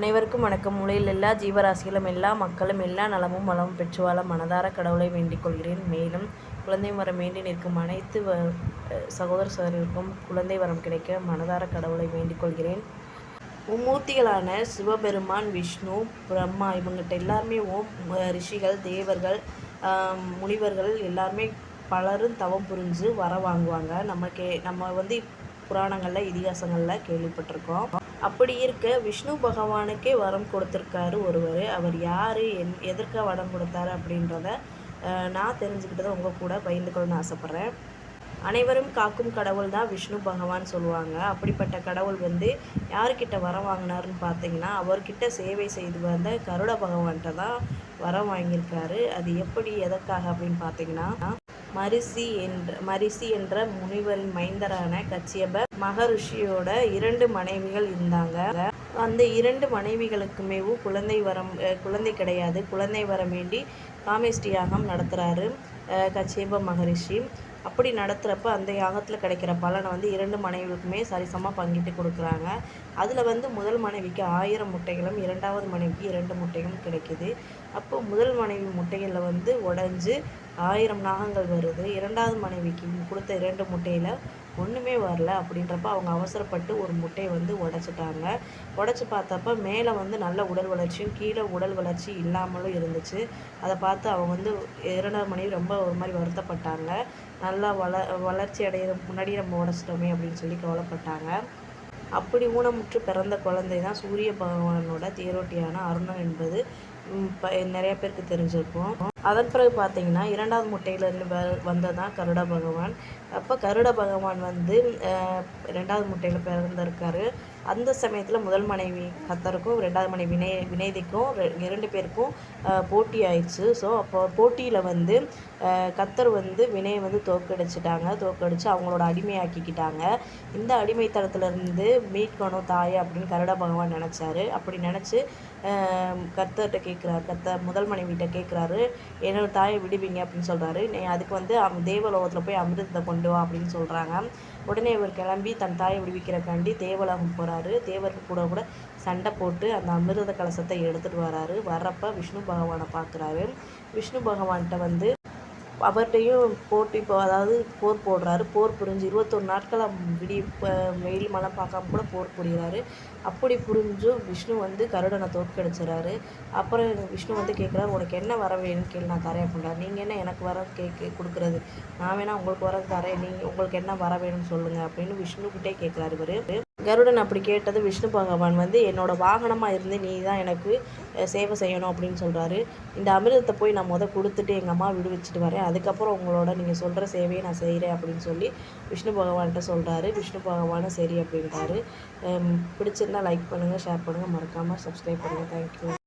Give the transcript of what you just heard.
அனைவருக்கும் வணக்கம். உலகில் எல்லா ஜீவராசிகளும் எல்லா மக்களும் எல்லா நலமும் வளமும் பெற்று வாழ மனதார கடவுளை வேண்டிக் கொள்கிறேன். மேலும் குழந்தை வரம் வேண்டி நிற்கும் அனைத்து வ சகோதர சகோதரர்களுக்கும் குழந்தை வரம் கிடைக்க மனதார கடவுளை வேண்டிக் கொள்கிறேன். மும்மூர்த்திகளான சிவபெருமான் விஷ்ணு பிரம்மா இவங்ககிட்ட எல்லாருமே ஓம் ரிஷிகள் தேவர்கள் முனிவர்கள் எல்லாருமே பலரும் தவம் புரிஞ்சு வர வாங்குவாங்க. நம்ம கே நம்ம வந்து புராணங்களில் இதிகாசங்களில் கேள்விப்பட்டிருக்கோம். அப்படி இருக்க விஷ்ணு பகவானுக்கே வரம் கொடுத்துருக்காரு ஒருவர். அவர் யார்? என் எதற்காக வரம் கொடுத்தாரு அப்படின்றத நான் தெரிஞ்சுக்கிட்டதை உங்கள் கூட பகிர்ந்து கொள்ளணும்னு ஆசைப்பட்றேன். அனைவரும் காக்கும் கடவுள் தான் விஷ்ணு பகவான் சொல்லுவாங்க. அப்படிப்பட்ட கடவுள் வந்து யார்கிட்ட வரம் வாங்கினாருன்னு பார்த்தீங்கன்னா அவர்கிட்ட சேவை செய்து வந்த கருட பகவான்கிட்ட தான் வரம் வாங்கியிருக்காரு. அது எப்படி எதற்காக அப்படின்னு பார்த்தீங்கன்னா மரிசி என்ற மரிசி என்ற முனிவரின் மைந்தரான கச்சியப மகரிஷியோட இரண்டு மனைவிகள் இருந்தாங்க. அந்த இரண்டு மனைவிகளுக்குமேவும் குழந்தை வரம் அஹ் குழந்தை கிடையாது. குழந்தை வரம் வேண்டி காமேஷ்டி யாகம் நடத்துகிறாரு கச்சியப மகரிஷி. அப்படி நடத்துகிறப்ப அந்த யாகத்தில் கிடைக்கிற பலனை வந்து இரண்டு மனைவிகளுக்குமே சரிசமாக பங்கிட்டு கொடுக்குறாங்க. அதில் வந்து முதல் மனைவிக்கு ஆயிரம் முட்டைகளும் இரண்டாவது மனைவிக்கு இரண்டு முட்டைகளும் கிடைக்குது. அப்போ முதல் மனைவி முட்டைகளில் வந்து உடஞ்சி ஆயிரம் நாகங்கள் வருது. இரண்டாவது மனைவிக்கு கொடுத்த இரண்டு முட்டையில் ஒன்றுமே வரல. அப்படின்றப்ப அவங்க அவசரப்பட்டு ஒரு முட்டையை வந்து உடச்சிட்டாங்க. உடச்சி பார்த்தப்ப மேலே வந்து நல்ல உடல் வளர்ச்சியும் கீழே உடல் வளர்ச்சி இல்லாமலும் இருந்துச்சு. அதை பார்த்து அவங்க வந்து இரண்டாவது மனைவி ரொம்ப ஒரு மாதிரி வருத்தப்பட்டாங்க. நல்லா வள வளர்ச்சி அடையிற முன்னாடி நம்ம உடச்சிட்டோமே அப்படின்னு சொல்லி கவலைப்பட்டாங்க. அப்படி ஊனமுற்று பிறந்த குழந்தை தான் சூரிய பகவானோட தேரோட்டியான அருணன் என்பது. நிறைய பேருக்கு தெரிஞ்சிருக்கும். அதன் பிறகு பார்த்தீங்கன்னா இரண்டாவது முட்டையிலிருந்து வ வந்ததான் கருட பகவான். அப்போ கருட பகவான் வந்து ரெண்டாவது முட்டையில் பிறந்திருக்காரு. அந்த சமயத்தில் முதல் மனைவி கத்தருக்கும் ரெண்டாவது மனைவி வினை வினைதிக்கும் ரெ- இரண்டு பேருக்கும் போட்டி ஆயிடுச்சு. ஸோ அப்போ போட்டியில் வந்து கத்தர் வந்து வினையை வந்து தோக்கடிச்சிட்டாங்க தோக்கடிச்சு அவங்களோட அடிமையாக்கிக்கிட்டாங்க. இந்த அடிமைத்தனத்திலிருந்து மீட்கணும் தாய் அப்படின்னு கருட பகவான் நினச்சாரு. அப்படி நினச்சி கர்த்தர்கிட்ட கேட்குறாரு கர்த்தர் முதல் மனைவிகிட்ட கேட்குறாரு என்னோட தாயை விடுவீங்க அப்படின்னு சொல்கிறாரு அதுக்கு வந்து அவன் தேவலோகத்தில் போய் அமிர்தத்தை கொண்டு வா அப்படின்னு சொல்கிறாங்க உடனே இவர் கிளம்பி தன் தாயை விடுவிக்கிறக்காண்டி தேவலோகம் போகிறாரு தேவருக்கு கூட கூட சண்டை போட்டு அந்த அமிர்த கலசத்தை எடுத்துகிட்டு வராரு. வர்றப்ப விஷ்ணு பகவானை பார்க்குறாரு. விஷ்ணு பகவான்கிட்ட வந்து அவர்கிட்டையும் போட்டி இப்போ அதாவது போர் போடுறாரு போர் புரிஞ்சு இருபத்தொரு நாட்களாக விடி வெயில் மழை பார்க்காம கூட போர் புரிகிறாரு. அப்படி புரிஞ்சும் விஷ்ணு வந்து கருடனை தோற்கடிச்சிடறாரு அப்புறம் விஷ்ணு வந்து கேட்குறாரு உனக்கு என்ன வர வேணும்னு கேள்வி நான் தரேன் அப்படின்றாரு. நீங்கள் என்ன எனக்கு வர கேட்க கொடுக்குறது? நான் வேணால் உங்களுக்கு வர தரேன். நீங்கள் உங்களுக்கு என்ன வர வேணும்னு சொல்லுங்கள் அப்படின்னு விஷ்ணுக்கிட்டே கேட்குறாரு இவர். கருடன் அப்படி கேட்டது விஷ்ணு பகவான் வந்து என்னோட வாகனமாக இருந்து நீ தான் எனக்கு சேவை செய்யணும் அப்படின்னு சொல்கிறாரு இந்த அமிர்தத்தை போய் நான் முத கொடுத்துட்டு எங்கள் அம்மா விடுவிச்சிட்டு வரேன். அதுக்கப்புறம் உங்களோட நீங்கள் சொல்கிற சேவையை நான் செய்கிறேன் அப்படின்னு சொல்லி விஷ்ணு பகவான்கிட்ட சொல்கிறாரு விஷ்ணு பகவானும் சரி அப்படின்ட்டாரு. பிடிச்சிருந்தால் பிடிச்சிருந்தா லைக் பண்ணுங்கள் ஷேர் பண்ணுங்கள் மறக்காமல் சப்ஸ்கிரைப் பண்ணுங்கள் தேங்க்யூ